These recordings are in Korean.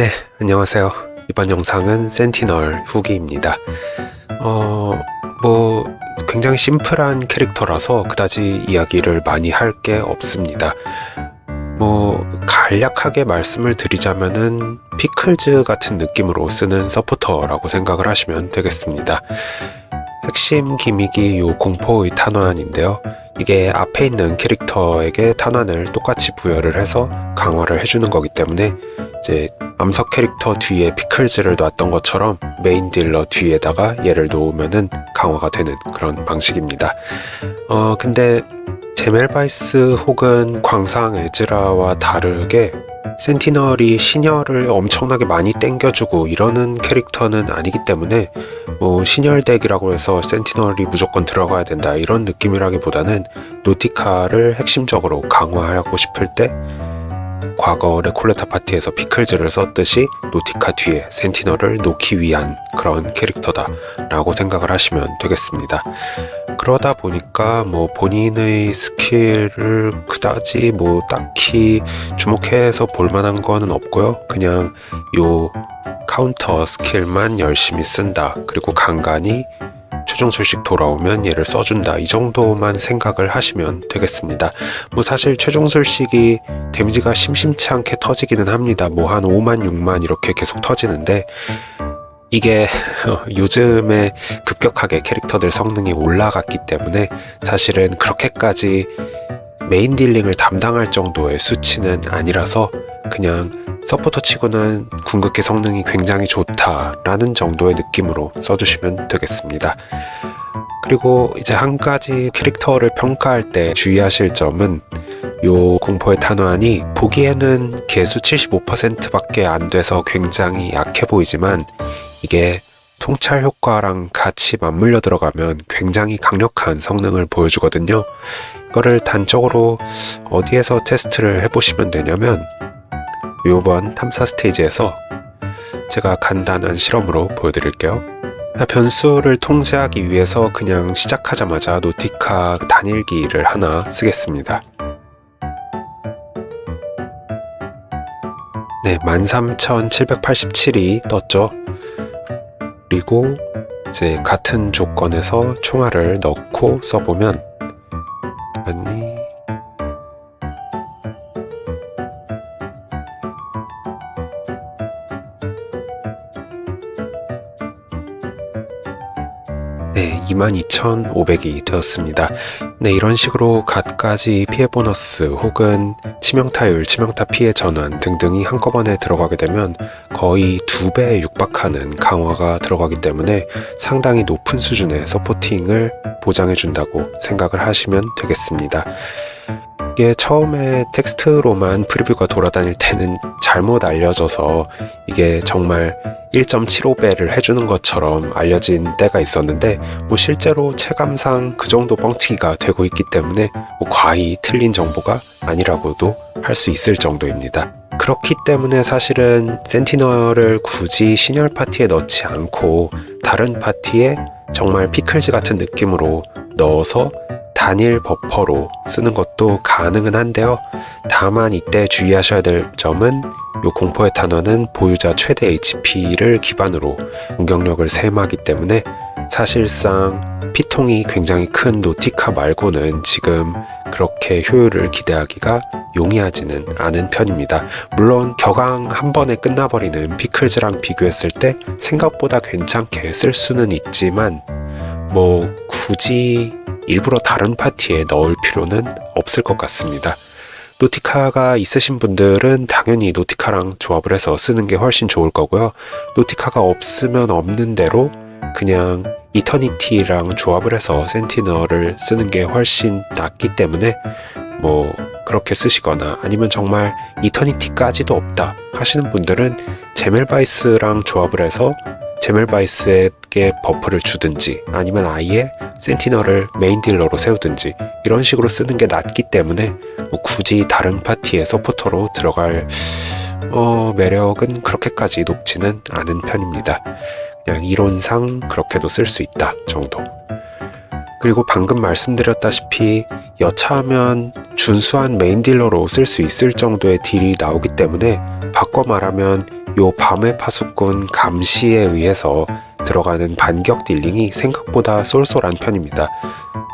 네, 안녕하세요. 이번 영상은 센티널 후기입니다. 어, 뭐, 굉장히 심플한 캐릭터라서 그다지 이야기를 많이 할 게 없습니다. 뭐, 간략하게 말씀을 드리자면은 피클즈 같은 느낌으로 쓰는 서포터라고 생각을 하시면 되겠습니다. 핵심 기믹이 요 공포의 탄환인데요. 이게 앞에 있는 캐릭터에게 탄환을 똑같이 부여를 해서 강화를 해주는 거기 때문에 이제 암석 캐릭터 뒤에 피클즈를 놨던 것처럼 메인 딜러 뒤에다가 얘를 놓으면은 강화가 되는 그런 방식입니다. 어, 근데 제멜바이스 혹은 광상 에즈라와 다르게 센티널이 신혈을 엄청나게 많이 땡겨주고 이러는 캐릭터는 아니기 때문에 뭐 신혈 덱이라고 해서 센티널이 무조건 들어가야 된다 이런 느낌이라기보다는 노티카를 핵심적으로 강화하고 싶을 때 과거 레콜레타 파티에서 피클즈를 썼듯이 노티카 뒤에 센티널을 놓기 위한 그런 캐릭터다 라고 생각을 하시면 되겠습니다. 그러다 보니까 뭐 본인의 스킬을 그다지 뭐 딱히 주목해서 볼 만한 거는 없고요. 그냥 요 카운터 스킬만 열심히 쓴다. 그리고 간간히 최종 소식 돌아오면 얘를 써준다. 이 정도만 생각을 하시면 되겠습니다. 뭐 사실 최종 소식이 데미지가 심심치 않게 터지기는 합니다. 뭐 한 5만, 6만 이렇게 계속 터지는데 이게 요즘에 급격하게 캐릭터들 성능이 올라갔기 때문에 사실은 그렇게까지 메인 딜링을 담당할 정도의 수치는 아니라서 그냥 서포터 치고는 궁극기 성능이 굉장히 좋다라는 정도의 느낌으로 써주시면 되겠습니다. 그리고 이제 한 가지 캐릭터를 평가할 때 주의하실 점은 요 공포의 탄환이 보기에는 개수 75%밖에 안 돼서 굉장히 약해 보이지만 이게 통찰 효과랑 같이 맞물려 들어가면 굉장히 강력한 성능을 보여주거든요. 이거를 단적으로 어디에서 테스트를 해보시면 되냐면 요번 탐사 스테이지에서 제가 간단한 실험으로 보여드릴게요. 변수를 통제하기 위해서 그냥 시작하자마자 노티카 단일기를 하나 쓰겠습니다. 네, 13,787이 떴죠. 그리고 이제 같은 조건에서 총알을 넣고 써보면 아니 네, 22,500이 되었습니다. 네, 이런 식으로 갖가지 피해 보너스 혹은 치명타율, 치명타 피해 전환 등등이 한꺼번에 들어가게 되면 거의 두 배에 육박하는 강화가 들어가기 때문에 상당히 높은 수준의 서포팅을 보장해 준다고 생각을 하시면 되겠습니다. 이게 처음에 텍스트로만 프리뷰가 돌아다닐 때는 잘못 알려져서 이게 정말 1.75배를 해주는 것처럼 알려진 때가 있었는데 뭐 실제로 체감상 그 정도 뻥튀기가 되고 있기 때문에 뭐 과히 틀린 정보가 아니라고도 할 수 있을 정도입니다. 그렇기 때문에 사실은 센티널을 굳이 신열 파티에 넣지 않고 다른 파티에 정말 피클즈 같은 느낌으로 넣어서 단일 버퍼로 쓰는 것도 가능은 한데요. 다만 이때 주의하셔야 될 점은 요 공포의 탄원은 보유자 최대 HP를 기반으로 공격력을 셈하기 때문에 사실상 피통이 굉장히 큰 노티카 말고는 지금 그렇게 효율을 기대하기가 용이하지는 않은 편입니다. 물론 격앙 한 번에 끝나버리는 피클즈랑 비교했을 때 생각보다 괜찮게 쓸 수는 있지만 뭐 굳이 일부러 다른 파티에 넣을 필요는 없을 것 같습니다. 노티카가 있으신 분들은 당연히 노티카랑 조합을 해서 쓰는 게 훨씬 좋을 거고요. 노티카가 없으면 없는 대로 그냥 이터니티랑 조합을 해서 센티널을 쓰는 게 훨씬 낫기 때문에 뭐 그렇게 쓰시거나 아니면 정말 이터니티까지도 없다 하시는 분들은 제멜바이스랑 조합을 해서 제멜바이스에게 버프를 주든지 아니면 아예 센티널을 메인 딜러로 세우든지 이런 식으로 쓰는 게 낫기 때문에 뭐 굳이 다른 파티의 서포터로 들어갈 어, 매력은 그렇게까지 높지는 않은 편입니다. 그냥 이론상 그렇게도 쓸 수 있다 정도. 그리고 방금 말씀드렸다시피 여차하면 준수한 메인 딜러로 쓸 수 있을 정도의 딜이 나오기 때문에 바꿔 말하면 요 밤의 파수꾼 감시에 의해서 들어가는 반격 딜링이 생각보다 쏠쏠한 편입니다.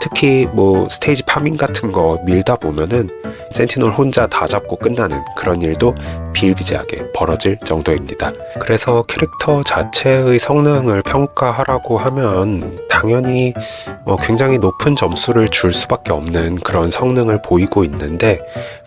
특히 뭐 스테이지 파밍 같은 거 밀다 보면은 센티널 혼자 다 잡고 끝나는 그런 일도 비일비재하게 벌어질 정도입니다. 그래서 캐릭터 자체의 성능을 평가하라고 하면 당연히 어, 굉장히 높은 점수를 줄 수밖에 없는 그런 성능을 보이고 있는데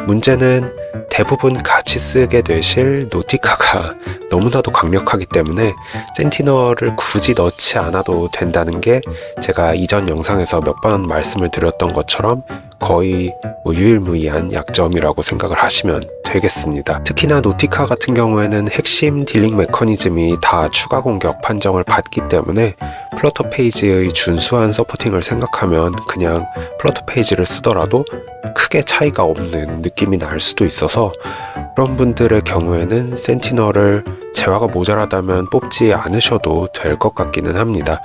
문제는 대부분 같이 쓰게 되실 노티카가 너무나도 강력하기 때문에 센티널을 굳이 넣지 않아도 된다는 게 제가 이전 영상에서 몇 번 말씀을 드렸던 것처럼 거의 뭐 유일무이한 약점이라고 생각을 하시면 되겠습니다. 특히나 노티카 같은 경우에는 핵심 딜링 메커니즘이 다 추가 공격 판정을 받기 때문에 플러터 페이지의 준수한 서포팅을 생각하면 그냥 플러터 페이지를 쓰더라도 크게 차이가 없는 느낌이 날 수도 있어서 그런 분들의 경우에는 센티널을 재화가 모자라다면 뽑지 않으셔도 될 것 같기는 합니다.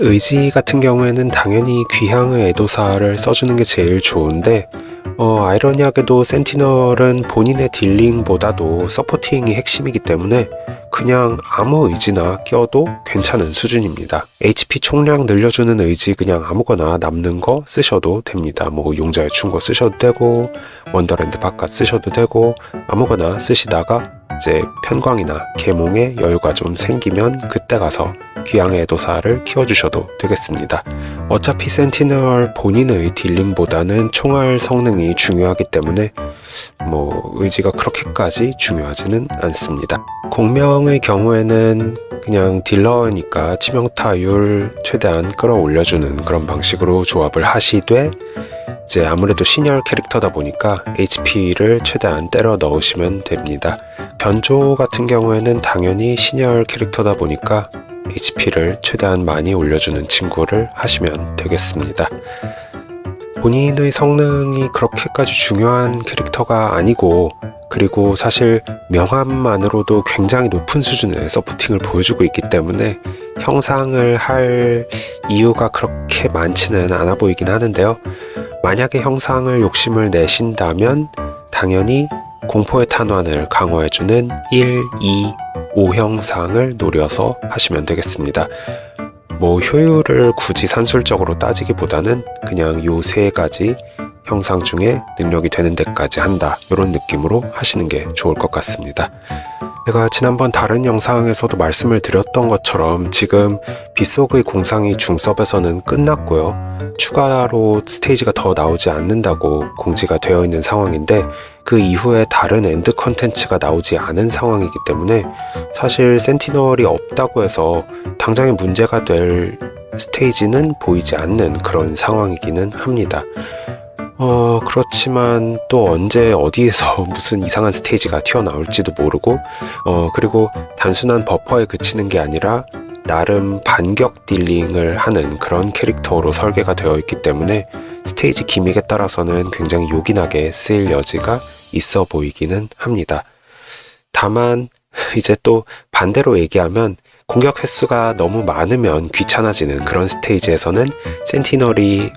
의지 같은 경우에는 당연히 귀향의 애도사를 써주는 게 제일 좋은데 어, 아이러니하게도 센티널은 본인의 딜링보다도 서포팅이 핵심이기 때문에 그냥 아무 의지나 껴도 괜찮은 수준입니다. HP 총량 늘려주는 의지 그냥 아무거나 남는 거 쓰셔도 됩니다. 뭐 용자 의 충고 쓰셔도 되고 원더랜드 바깥 쓰셔도 되고 아무거나 쓰시다가 이제 편광이나 계몽에 여유가 좀 생기면 그때 가서 귀향의 도사를 키워주셔도 되겠습니다. 어차피 센티널 본인의 딜링보다는 총알 성능이 중요하기 때문에 뭐 의지가 그렇게까지 중요하지는 않습니다. 공명의 경우에는 그냥 딜러니까 치명타율 최대한 끌어올려주는 그런 방식으로 조합을 하시되 이제 아무래도 시니얼 캐릭터다 보니까 HP를 최대한 때려 넣으시면 됩니다. 변조 같은 경우에는 당연히 시니얼 캐릭터다 보니까 HP를 최대한 많이 올려주는 친구를 하시면 되겠습니다. 본인의 성능이 그렇게까지 중요한 캐릭터가 아니고 그리고 사실 명함만으로도 굉장히 높은 수준의 서포팅을 보여주고 있기 때문에 형상을 할 이유가 그렇게 많지는 않아 보이긴 하는데요. 만약에 형상을 욕심을 내신다면 당연히 공포의 탄환을 강화해주는 1, 2, 5형상을 노려서 하시면 되겠습니다. 뭐 효율을 굳이 산술적으로 따지기보다는 그냥 요 세 가지 형상 중에 능력이 되는 데까지 한다 이런 느낌으로 하시는 게 좋을 것 같습니다. 제가 지난번 다른 영상에서도 말씀을 드렸던 것처럼 지금 빗속의 공상이 중섭에서는 끝났고요. 추가로 스테이지가 더 나오지 않는다고 공지가 되어 있는 상황인데 그 이후에 다른 엔드 컨텐츠가 나오지 않은 상황이기 때문에 사실 센티널이 없다고 해서 당장의 문제가 될 스테이지는 보이지 않는 그런 상황이기는 합니다. 어, 그렇지만 또 언제 어디에서 무슨 이상한 스테이지가 튀어나올지도 모르고, 어, 그리고 단순한 버퍼에 그치는 게 아니라 나름 반격 딜링을 하는 그런 캐릭터로 설계가 되어 있기 때문에 스테이지 기믹에 따라서는 굉장히 요긴하게 쓰일 여지가 있어 보이기는 합니다. 다만, 이제 또 반대로 얘기하면 공격 횟수가 너무 많으면 귀찮아지는 그런 스테이지에서는 센티널이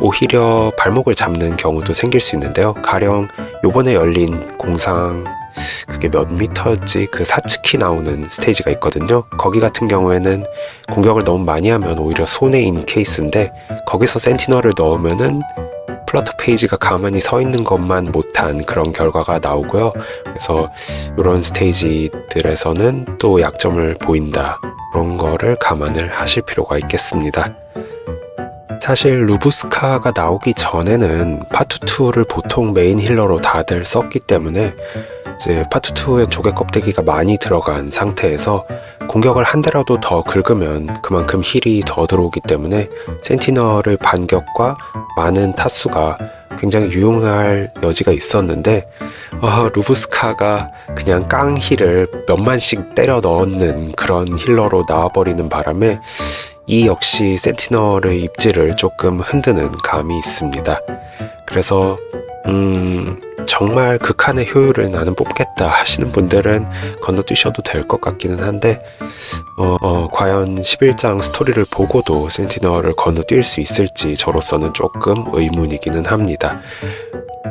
오히려 발목을 잡는 경우도 생길 수 있는데요. 가령 요번에 열린 공상 그게 몇 미터였지 그 사츠키 나오는 스테이지가 있거든요. 거기 같은 경우에는 공격을 너무 많이 하면 오히려 손해인 케이스인데 거기서 센티널을 넣으면은 플러터 페이지가 가만히 서 있는 것만 못한 그런 결과가 나오고요. 그래서 이런 스테이지들에서는 또 약점을 보인다. 그런 거를 감안을 하실 필요가 있겠습니다. 사실 루브스카가 나오기 전에는 파트 2를 보통 메인 힐러로 다들 썼기 때문에 이제 파트 2에 조개 껍데기가 많이 들어간 상태에서 공격을 한 대라도 더 긁으면 그만큼 힐이 더 들어오기 때문에 센티널의 반격과 많은 타수가 굉장히 유용할 여지가 있었는데 어, 루브스카가 그냥 깡 힐을 몇만씩 때려 넣는 그런 힐러로 나와버리는 바람에 이 역시 센티널의 입지를 조금 흔드는 감이 있습니다. 그래서 음, 정말 극한의 효율을 나는 뽑겠다 하시는 분들은 건너뛰셔도 될 것 같기는 한데 어, 어, 과연 11장 스토리를 보고도 센티널을 건너뛸 수 있을지 저로서는 조금 의문이기는 합니다.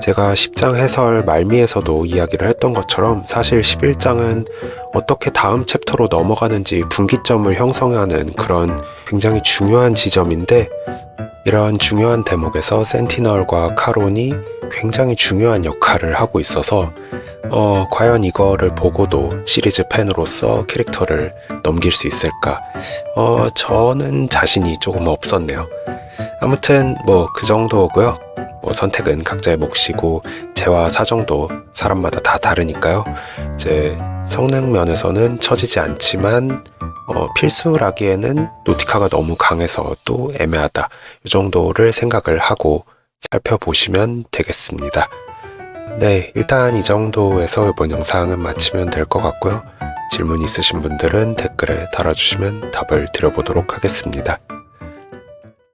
제가 10장 해설 말미에서도 이야기를 했던 것처럼 사실 11장은 어떻게 다음 챕터로 넘어가는지 분기점을 형성하는 그런 굉장히 중요한 지점인데 이러한 중요한 대목에서 센티널과 카론이 굉장히 중요한 역할을 하고 있어서 어, 과연 이거를 보고도 시리즈 팬으로서 캐릭터를 넘길 수 있을까? 어, 저는 자신이 조금 없었네요. 아무튼 뭐 그 정도고요. 뭐 선택은 각자의 몫이고 재화 사정도 사람마다 다 다르니까요. 이제 성능 면에서는 처지지 않지만 어, 필수라기에는 노티카가 너무 강해서 또 애매하다. 이 정도를 생각을 하고 살펴보시면 되겠습니다. 네, 일단 이 정도에서 이번 영상은 마치면 될 것 같고요. 질문 있으신 분들은 댓글에 달아주시면 답을 드려보도록 하겠습니다.